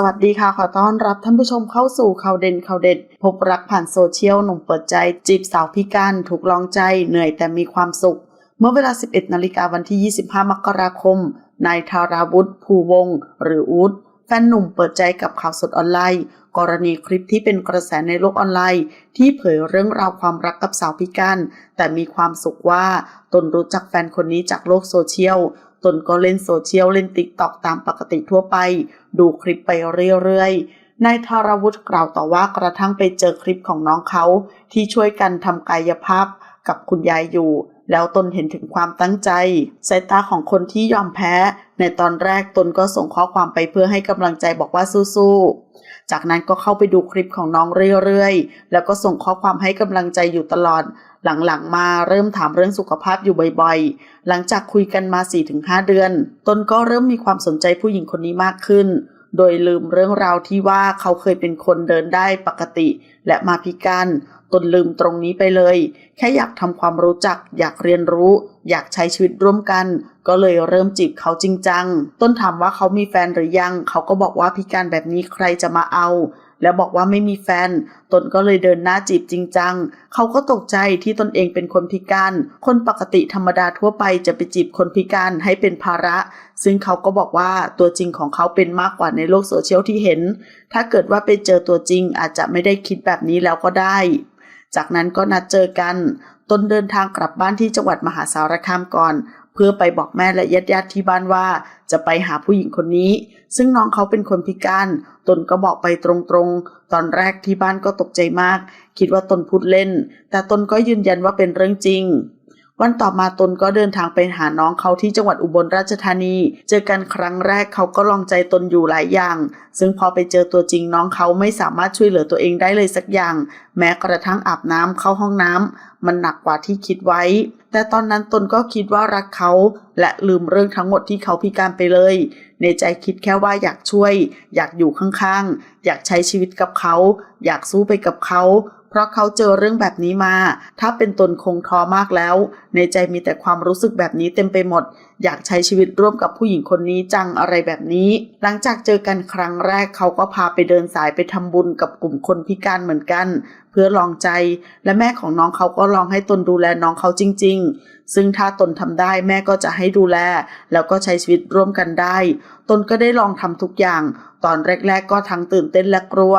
สวัสดีค่ะ ขอต้อนรับท่านผู้ชมเข้าสู่ข่าวเด่นข่าวเด็ด พบรักผ่านโซเชียลหนุ่มเปิดใจ จีบสาวพิการถูกลองใจเหนื่อยแต่มีความสุข เมื่อเวลา 11 นาฬิกาวันที่ 25 มกราคมนายธาราวุฒิภูวง หรืออูดแฟนหนุ่มเปิดใจกับข่าวสดออนไลน์ กรณีคลิปที่เป็นกระแสในโลกออนไลน์ ที่เผยเรื่องราวความรักกับสาวพิการแต่มีความสุขว่าตนรู้จักแฟนคนนี้จากโลกโซเชียล ตนก็เล่นโซเชียลเล่นติ๊กตอกตามปกติทั่วไป ดูคลิปไปเรื่อยๆ นายธารวุฒิกล่าวต่อว่ากระทั่งไปเจอคลิปของน้องเขาที่ช่วยกันทำกายภาพกับคุณยายอยู่ แล้วตนเห็นถึงความตั้งใจ สายตาของคนที่ยอมแพ้ ในตอนแรกตนก็ส่งข้อความไปเพื่อให้กำลังใจบอกว่าสู้ๆ จากนั้นก็เข้าไปดูคลิปของน้องเรื่อยๆ แล้วก็ส่งข้อความให้กำลังใจอยู่ตลอด หลังๆมาเริ่มถามเรื่องสุขภาพอยู่บ่อยๆ หลังจากคุยกันมา 4-5 เดือน ตนก็เริ่มมีความสนใจผู้หญิงคนนี้มากขึ้น โดยลืมเรื่องราวที่ว่าเขาเคยเป็นคนเดินได้ปกติ และมาพิการ ตนลืมตรงนี้ไปเลย แค่อยากทำความรู้จัก อยากเรียนรู้ อยากใช้ชีวิตร่วมกัน ก็เลยเริ่มจีบเขาจริงจัง ต้นถามว่าเขามีแฟนหรือยัง เขาก็บอกว่าพิการแบบนี้ใครจะมาเอา แล้วบอกว่าไม่มีแฟน ตนก็เลยเดินหน้าจีบจริงจัง เขาก็ตกใจที่ตนเองเป็นคนพิการ คนปกติธรรมดาทั่วไปจะไปจีบคนพิการให้เป็นภาระ ซึ่งเขาก็บอกว่าตัวจริงของเขาเป็นมากกว่าในโลกโซเชียลที่เห็น ถ้าเกิดว่าไปเจอตัวจริงอาจจะไม่ได้คิดแบบนี้แล้วก็ได้ จากนั้นก็นัดเจอกัน ตนเดินทางกลับบ้านที่จังหวัดมหาสารคามก่อน เพื่อไปบอกแม่และญาติญาติที่บ้านว่า จะไปหาผู้หญิงคนนี้ ซึ่งน้องเขาเป็นคนพิการ ตนก็บอกไปตรงๆ ตอนแรกที่บ้านก็ตกใจมาก คิดว่าตนพูดเล่น แต่ตนก็ยืนยันว่าเป็นเรื่องจริง วันต่อมาตนก็เดินทางไปหาน้องเขาที่จังหวัดอุบลราชธานี เจอกันครั้งแรกเขาก็ลองใจตนอยู่หลายอย่าง ซึ่งพอไปเจอตัวจริงน้องเขาไม่สามารถช่วยเหลือตัวเองได้เลยสักอย่าง แม้กระทั่งอาบน้ำเข้าห้องน้ำมันหนักกว่าที่คิดไว้ แต่ตอนนั้นตนก็คิดว่ารักเขา และลืมเรื่องทั้งหมดที่เขาพิการไปเลย ในใจคิดแค่ว่าอยากช่วย อยากอยู่ข้างๆ อยากใช้ชีวิตกับเขา อยากสู้ไปกับเขา เพราะเขาเจอเรื่องแบบนี้มา ถ้าเป็นตนคงท้อมากแล้ว ในใจมีแต่ความรู้สึกแบบนี้เต็มไปหมด อยากใช้ชีวิตร่วมกับผู้หญิงคนนี้จังอะไรแบบนี้ หลังจากเจอกันครั้งแรกเขาก็พาไปเดินสายไปทำบุญกับกลุ่มคนพิการเหมือนกัน เพื่อลองใจ และแม่ของน้องเขาก็ลองให้ตนดูแลน้องเขาจริง ๆ ซึ่งถ้าตนทำได้แม่ก็จะให้ดูแล แล้วก็ใช้ชีวิตร่วมกันได้ ตนก็ได้ลองทำทุกอย่าง ตอนแรก ๆ ก็ทั้งตื่นเต้นและกลัว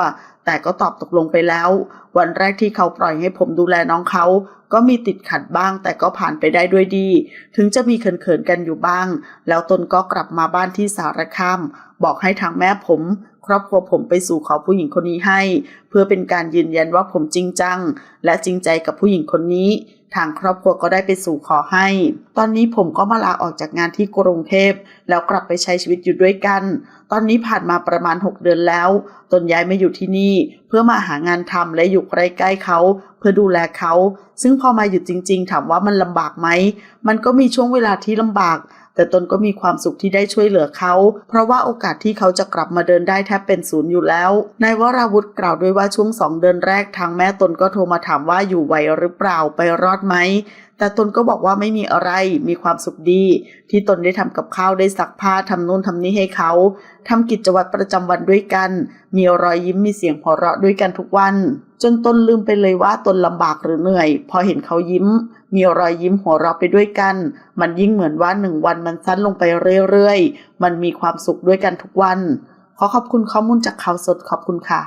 แต่ก็ตอบตกลงไปแล้ว วันแรกที่เขาปล่อยให้ผมดูแลน้องเขา ก็มีติดขัดบ้าง แต่ก็ผ่านไปได้ด้วยดี ถึงจะมีเขินๆกันอยู่บ้าง แล้วตนก็กลับมาบ้านที่สารคาม บอกให้ทางแม่ผม ครอบครัวผมไปสู่ขอผู้หญิงคนนี้ให้ เพื่อเป็นการยืนยันว่าผมจริงจัง และจริงใจกับผู้หญิงคนนี้ ทางครอบครัวก็ได้ไปสู่ขอให้ ตอนนี้ผมก็มาลาออกจากงานที่กรุงเทพ แล้วกลับไปใช้ชีวิตอยู่ด้วยกัน ตอนนี้ผ่านมาประมาณ 6 เดือนแล้ว ตนย้ายมาอยู่ที่นี่ เพื่อมาหางานทำและอยู่ใกล้ๆเขา เพื่อดูแลเขา ซึ่งพอมาอยู่จริง ๆ ถามว่ามันลำบากไหม มันก็มีช่วงเวลาที่ลำบาก แต่ตนก็มีความสุขที่ได้ช่วยเหลือเขา เพราะว่าโอกาสที่เขาจะกลับมาเดินได้แทบเป็นศูนย์อยู่แล้ว นายวราวุธกล่าวด้วยว่าช่วงสองเดือนแรกทางแม่ตนก็โทรมาถามว่าอยู่ไหวหรือเปล่าไปรอดไหม แต่ตนก็บอกว่าไม่มีอะไรมีความสุขดี ที่ตนได้ทำกับข้าวได้ซักผ้าทำนู่นทำนี่ให้เขาทำกิจวัตรประจำวันด้วยกัน มีรอยยิ้มมีเสียงหัวเราะด้วยกันทุกวัน จนตนลืมไปเลยว่าตนลำบากหรือเหนื่อย พอเห็นเขายิ้ม มีรอยยิ้มหัวเราะไปด้วยกัน มันยิ่งเหมือนว่าหนึ่งวันมันสั้นลงไปเรื่อยๆ มันมีความสุขด้วยกันทุกวัน ขอขอบคุณข้อมูลจากข่าวสดขอบคุณค่ะ